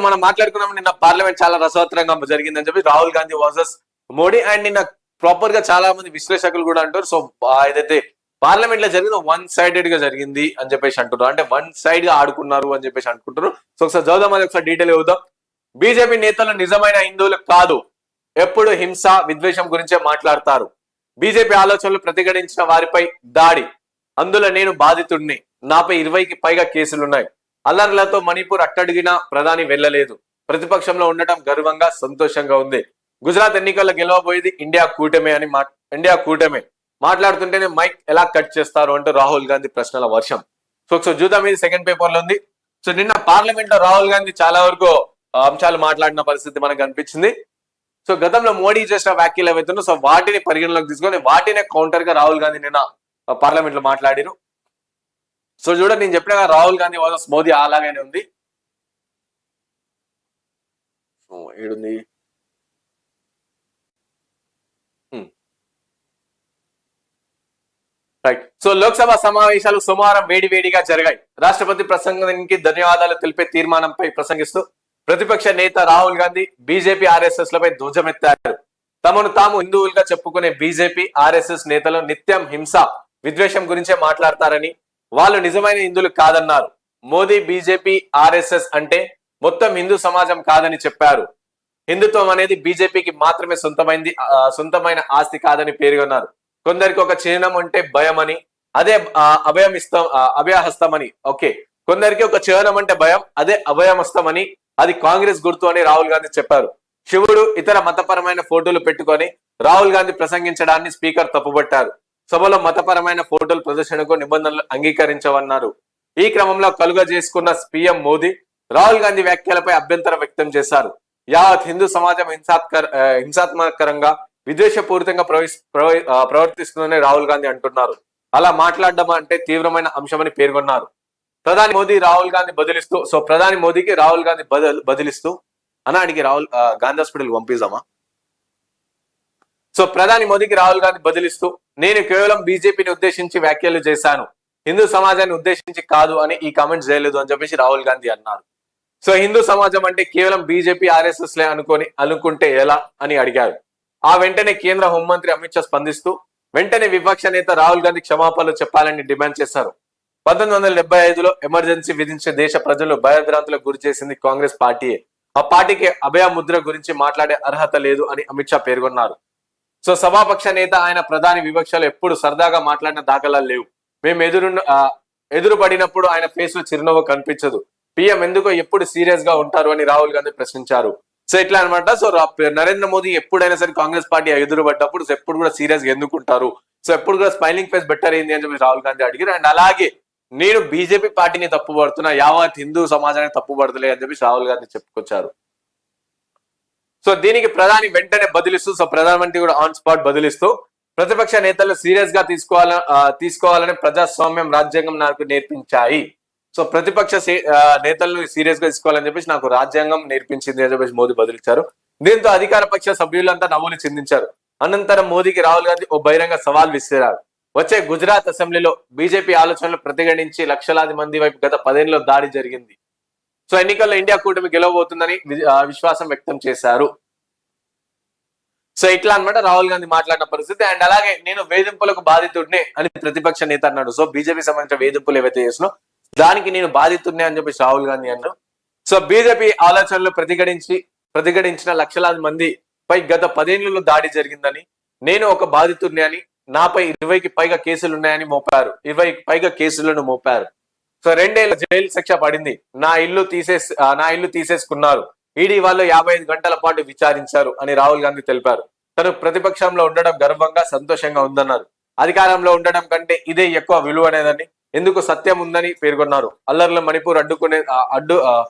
మనం మాట్లాడుకున్నాం నిన్న పార్లమెంట్ చాలా రసవత్తరంగా జరిగిందని చెప్పి రాహుల్ గాంధీ వర్సెస్ మోడీ అండ్ నిన్న ప్రాపర్గా చాలా మంది విశ్లేషకులు కూడా అంటారు. సో ఏదైతే పార్లమెంట్లో జరిగిందో వన్ సైడెడ్గా జరిగింది అని చెప్పేసి అంటున్నారు. అంటే వన్ సైడ్గా ఆడుకున్నారు అని చెప్పేసి అనుకుంటున్నారు సో ఒకసారి చదువుదాం అది ఒకసారి డీటెయిల్ అవుదాం బీజేపీ నేతలు నిజమైన హిందువులు కాదు. ఎప్పుడు హింస విద్వేషం గురించే మాట్లాడతారు. బీజేపీ ఆలోచనలు ప్రతిఘటించిన వారిపై దాడి. అందులో నేను బాధితుడిని. నాపై ఇరవైకి పైగా కేసులున్నాయి. అల్లర్లతో మణిపూర్ అట్టడిగినా ప్రధాని వెళ్ళలేదు. ప్రతిపక్షంలో ఉండటం గర్వంగా సంతోషంగా ఉంది. గుజరాత్ ఎన్నికల్లో గెలవబోయేది ఇండియా కూటమే అని మా ఇండియా కూటమే. మాట్లాడుతుంటేనే మైక్ ఎలా కట్ చేస్తారు అంటూ రాహుల్ గాంధీ ప్రశ్నల వర్షం. సో సో చూద్దాం ఇది సెకండ్ పేపర్లో ఉంది. సో నిన్న పార్లమెంట్లో రాహుల్ గాంధీ చాలా వరకు అంశాలు మాట్లాడిన పరిస్థితి మనకు కనిపించింది. సో గతంలో మోడీ చేసిన వ్యాఖ్యలు ఏవైతున్నాయో సో వాటిని పరిగణలోకి తీసుకొని వాటినే కౌంటర్గా రాహుల్ గాంధీ నిన్న పార్లమెంట్లో మాట్లాడిరు. సో చూడండి నేను చెప్పిన రాహుల్ గాంధీ వర్సెస్ మోదీ అలాగనే ఉంది. ఏడుంది? రైట్ సో లోక్సభ సమావేశాలు సోమవారం వేడివేడిగా జరిగాయి. రాష్ట్రపతి ప్రసంగానికి ధన్యవాదాలు తెలిపే తీర్మానంపై ప్రసంగిస్తూ ప్రతిపక్ష నేత రాహుల్ గాంధీ బీజేపీ ఆర్ఎస్ఎస్ లపై ధ్వజమెత్తారు. తమను తాము హిందువులుగా చెప్పుకునే బీజేపీ ఆర్ఎస్ఎస్ నేతలు నిత్యం హింస విద్వేషం గురించే మాట్లాడతారని వాళ్ళు నిజమైన హిందువులు కాదన్నారు. మోదీ బీజేపీ ఆర్ఎస్ఎస్ అంటే మొత్తం హిందూ సమాజం కాదని చెప్పారు. హిందుత్వం అనేది బీజేపీకి మాత్రమే సొంతమైంది సొంతమైన ఆస్తి కాదని పేర్కొన్నారు కొందరికి ఒక చిహ్నం అంటే భయం అని అదే అభయం ఇస్తాం అభయహస్తం అని. ఓకే. కొందరికి ఒక చిహ్నం అంటే భయం అదే అభయమస్తం అని అది కాంగ్రెస్ గుర్తు అని రాహుల్ గాంధీ చెప్పారు. శివుడు ఇతర మతపరమైన ఫోటోలు పెట్టుకొని రాహుల్ గాంధీ ప్రసంగించడాన్ని స్పీకర్ తప్పుబట్టారు సభలో మతపరమైన ఫోటోల ప్రదర్శనకు నిబంధనలు అంగీకరించవన్నారు. ఈ క్రమంలో కలుగ చేసుకున్న పీఎం మోదీ రాహుల్ గాంధీ వ్యాఖ్యలపై అభ్యంతరం వ్యక్తం చేశారు. యావత్ హిందూ సమాజం హింసాత్కర హింసాత్మకరంగా విద్వేషపూరితంగా ప్రవేశ ప్రవ- ప్రవర్తిస్తుందని రాహుల్ గాంధీ అంటున్నారు. అలా మాట్లాడడం అంటే తీవ్రమైన అంశమని పేర్కొన్నారు. ప్రధాని మోదీ రాహుల్ గాంధీ బదిలిస్తూ సో ప్రధాని మోదీకి రాహుల్ గాంధీ బదల్ బదిలిస్తూ అనాడికి రాహుల్ గాంధీ హాస్పిటల్ పంపిద్దామా? సో ప్రధాని మోదీకి రాహుల్ గాంధీ బదిలిస్తూ నేను కేవలం బీజేపీని ఉద్దేశించి వ్యాఖ్యలు చేశాను హిందూ సమాజాన్ని ఉద్దేశించి కాదు అని ఈ కామెంట్ చేయలేదు అని చెప్పేసి రాహుల్ గాంధీ అన్నారు. సో హిందూ సమాజం అంటే కేవలం బీజేపీ ఆర్ఎస్ఎస్ లే అనుకొని అనుకుంటే ఎలా అని అడిగారు. ఆ వెంటనే కేంద్ర హోంమంత్రి అమిత్ షా స్పందిస్తూ వెంటనే విపక్ష నేత రాహుల్ గాంధీ క్షమాపణలు చెప్పాలని డిమాండ్ చేశారు. పంతొమ్మిది వందల డెబ్బై ఐదులో ఎమర్జెన్సీ విధించే దేశ ప్రజలు భయభ్రాంతులకు గురి చేసింది కాంగ్రెస్ పార్టీయే. ఆ పార్టీకి అభయ ముద్ర గురించి మాట్లాడే అర్హత లేదు అని అమిత్ షా పేర్కొన్నారు. సో సభాపక్ష నేత ఆయన ప్రధాని వివక్షలు ఎప్పుడు సరదాగా మాట్లాడిన దాఖలాలు లేవు. మేము ఎదురు ఎదురుపడినప్పుడు ఆయన ఫేస్లో చిరునవ్వు కనిపించదు. పిఎం ఎందుకో ఎప్పుడు సీరియస్గా ఉంటారు అని రాహుల్ గాంధీ ప్రశ్నించారు. సో ఇట్లా అనమాట సో నరేంద్ర మోదీ ఎప్పుడైనా సరే కాంగ్రెస్ పార్టీ ఎదురుపడ్డప్పుడు ఎప్పుడు కూడా సీరియస్గా ఎందుకుంటారు సో ఎప్పుడు కూడా స్మైలింగ్ ఫేస్ బెటర్ అయింది అని చెప్పి రాహుల్ గాంధీ అడిగారు. అండ్ అలాగే నేను బీజేపీ పార్టీని తప్పుపడుతున్నా యావత్ హిందూ సమాజానికి తప్పుపడతలే అని చెప్పి రాహుల్ గాంధీ చెప్పుకొచ్చారు. సో దీనికి ప్రధాని వెంటనే బదిలిస్తూ సో ప్రధానమంత్రి కూడా ఆన్ స్పాట్ బదిలిస్తూ ప్రతిపక్ష నేతలు సీరియస్గా తీసుకోవాల తీసుకోవాలని ప్రజాస్వామ్యం రాజ్యాంగం నాకు నేర్పించాయి. సో ప్రతిపక్ష నేతలను సీరియస్గా తీసుకోవాలని చెప్పేసి నాకు రాజ్యాంగం నేర్పించింది అని చెప్పేసి మోదీ బదిలిచ్చారు దీంతో అధికార పక్ష సభ్యులంతా నవ్వులు చిందించారు. అనంతరం మోదీకి రాహుల్ గాంధీ ఓ బహిరంగ సవాల్ విసిరారు. వచ్చే గుజరాత్ అసెంబ్లీలో బీజేపీ ఆలోచనలు ప్రతిఘటించి లక్షలాది మంది వైపు గత పదేళ్ళలో దాడి జరిగింది. సో ఎన్నికల్లో ఇండియా కూటమి గెలవబోతుందని విశ్వాసం వ్యక్తం చేశారు. సో ఇట్లా అన్నమాట రాహుల్ గాంధీ మాట్లాడిన పరిస్థితి. అండ్ అలాగే నేను వేధింపులకు బాధితుడినే అని ప్రతిపక్ష నేత అన్నాడు. సో బీజేపీ సంబంధించిన వేధింపులు ఏవైతే చేసినో దానికి నేను బాధితుడినే అని చెప్పేసి రాహుల్ గాంధీ అన్నారు. సో బీజేపీ ఆలోచనలు ప్రతిఘటించి ప్రతిఘటించిన లక్షలాది మంది పై గత పదేళ్ళలో దాడి జరిగిందని నేను ఒక బాధితుడిని అని నాపై ఇరవైకి పైగా కేసులు ఉన్నాయని మోపారు. ఇరవైకి పైగా కేసులను మోపారు. సో రెండేళ్ళ జైలు శిక్ష పడింది. నా ఇల్లు తీసేసి నా ఇల్లు తీసేసుకున్నారు. ఈడీ వాళ్ళు యాభై ఐదు గంటల పాటు విచారించారు అని రాహుల్ గాంధీ తెలిపారు. తను ప్రతిపక్షంలో ఉండడం గర్వంగా సంతోషంగా ఉందన్నారు. అధికారంలో ఉండడం కంటే ఇదే ఎక్కువ విలువనేదని ఎందుకు సత్యం ఉందని పేర్కొన్నారు. అల్లర్ల మణిపూర్ అడ్డుకునే అడ్డు ఆ,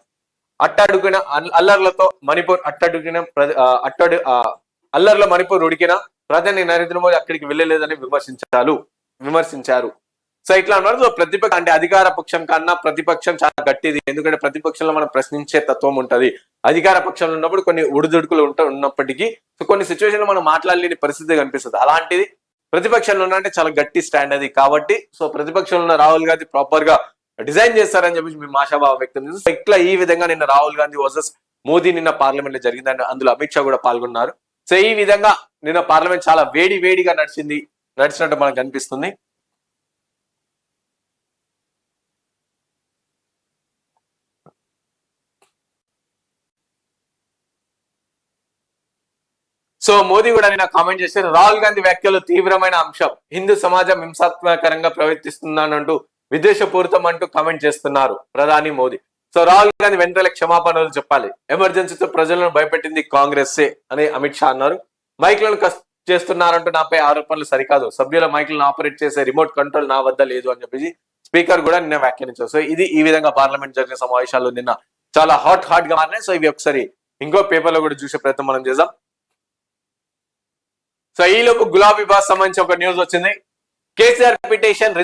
అట్టడుగున అల్- అల్లర్లతో మణిపూర్ అట్టడుగిన ప్ర- అట్టడు అల్లర్ల మణిపూర్ ఉడికిన ప్రధాని నరేంద్ర మోదీ అక్కడికి వెళ్ళలేదని విమర్శించారు. విమర్శించారు. సో ఇట్లా అన్నారు. సో ప్రతిపక్ష అంటే అధికార పక్షం కన్నా ప్రతిపక్షం చాలా గట్టిది. ఎందుకంటే ప్రతిపక్షంలో మనం ప్రశ్నించే తత్వం ఉంటది. అధికార పక్షంలో ఉన్నప్పుడు కొన్ని ఉడుదుడుకులు ఉంట ఉన్నప్పటికీ సో కొన్ని సిచ్యువేషన్లో మనం మాట్లాడలేని పరిస్థితి కనిపిస్తుంది. అలాంటిది ప్రతిపక్షంలో ఉన్న అంటే చాలా గట్టి స్టాండ్ అది. కాబట్టి సో ప్రతిపక్షంలో ఉన్న రాహుల్ గాంధీ ప్రాపర్గా డిజైన్ చేస్తారని చెప్పి మేము ఆశాభావం వ్యక్తం చేస్తాం ఇట్లా ఈ విధంగా నిన్న రాహుల్ గాంధీ వర్సెస్ మోదీ నిన్న పార్లమెంట్లో జరిగిందని అందులో అమిత్ షా కూడా పాల్గొన్నారు. సో ఈ విధంగా నిన్న పార్లమెంట్ చాలా వేడి వేడిగా నడిచింది. నడిచినట్టు మనకు కనిపిస్తుంది సో మోదీ కూడా నిన్న కామెంట్ చేశారు రాహుల్ గాంధీ వ్యాఖ్యలు తీవ్రమైన అంశం. హిందూ సమాజం హింసాత్మకరంగా ప్రవర్తిస్తుందనంటూ విద్వేషపూరితం అంటూ కామెంట్ చేస్తున్నారు ప్రధాని మోదీ. సో రాహుల్ గాంధీ వెంటనే క్షమాపణలు చెప్పాలి. ఎమర్జెన్సీతో ప్రజలను భయపెట్టింది కాంగ్రెస్సే అని అమిత్ షా అన్నారు. మైక్లను కస్ చేస్తున్నారంటూ నాపై ఆరోపణలు సరికాదు. సభ్యుల మైక్లను ఆపరేట్ చేసే రిమోట్ కంట్రోల్ నా వద్ద లేదు అని చెప్పేసి స్పీకర్ కూడా నిన్న వ్యాఖ్యానించారు. సో ఇది ఈ విధంగా పార్లమెంట్ జరిగిన సమావేశాలు నిన్న చాలా హాట్ హాట్గా మారినాయి. సో ఇవి ఒకసారి ఇంకో పేపర్లో కూడా చూసే ప్రయత్నం మనం చేద్దాం. సో ఈలోపు గులాబీ బాస్ సంబంధించి ఒక న్యూస్ వచ్చింది. కేసీఆర్ పిటిషన్